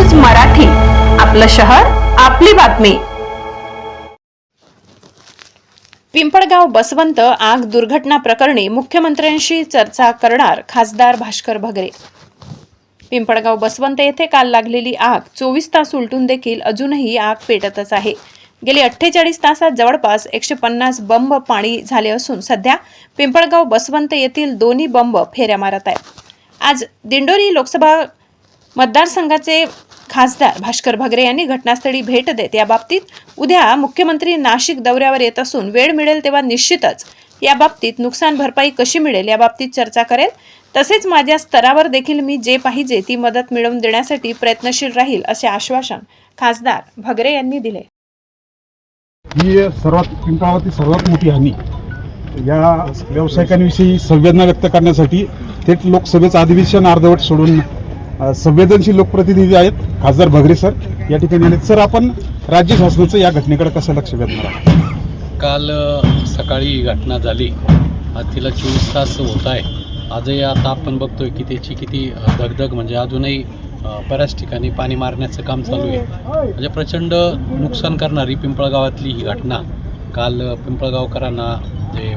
मराठी आपलं शहर आपली बातमी. पिंपळगाव बसवंत आग दुर्घटना प्रकरणी मुख्यमंत्र्यांशी चर्चा करणार खासदार भास्कर भगरे. पिंपळगाव बसवंत येथे काल लागलेली आग चोवीस तास उलटून देखील अजूनही आग पेटतच आहे. गेली अठ्ठेचाळीस तासात जवळपास एकशे पन्नास बंब पाणी झाले असून सध्या पिंपळगाव बसवंत येथील दोन्ही बंब फेऱ्या मारत आहेत. आज दिंडोरी लोकसभा मतदारसंघाचे खासदार भास्कर भगरे यांनी घटनास्थळी भेट देत याबाबतीत उद्या मुख्यमंत्री नाशिक दौऱ्यावर येत असून वेळ मिळेल तेव्हा निश्चितच याबाबतीत नुकसान भरपाई कशी मिळेल याबाबतीत चर्चा करेल. तसेच माझ्या स्तरावर देखील मी जे पाहिजे ती मदत मिळवून देण्यासाठी प्रयत्नशील राहील असे आश्वासन खासदार भगरे यांनी दिले. ही सर्वात पिंपळावरती सर्वात मोठी हानी या व्यावसायिकांविषयी संवेदना व्यक्त करण्यासाठी थेट लोकसभेचं अधिवेशन अर्धवट सोडून संवेदनशील लोकप्रतिनिधी आहेत खासदार भगरे सर. या ठिकाणी आले सर आपण राज्य शासनाचं या घटनेकडे कसं लक्ष वेधणार काल सकाळी ही घटना झाली. आज तिला चोवीस तास होत आहे. आजही आता आपण बघतोय की त्याची किती धगधग दगदग म्हणजे अजूनही बऱ्याच ठिकाणी पाणी मारण्याचं काम चालू आहे. म्हणजे प्रचंड नुकसान करणारी पिंपळगावातली ही घटना. काल पिंपळगावकरांना जे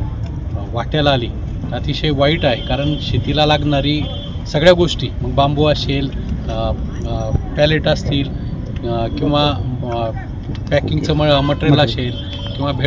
वाट्याला आली अतिशय वाईट आहे. कारण शेतीला लागणारी सगळ्या गोष्टी. मग बांबू असेल पॅलेट असतील किंवा पॅकिंगचं म मटेरियल असेल किंवा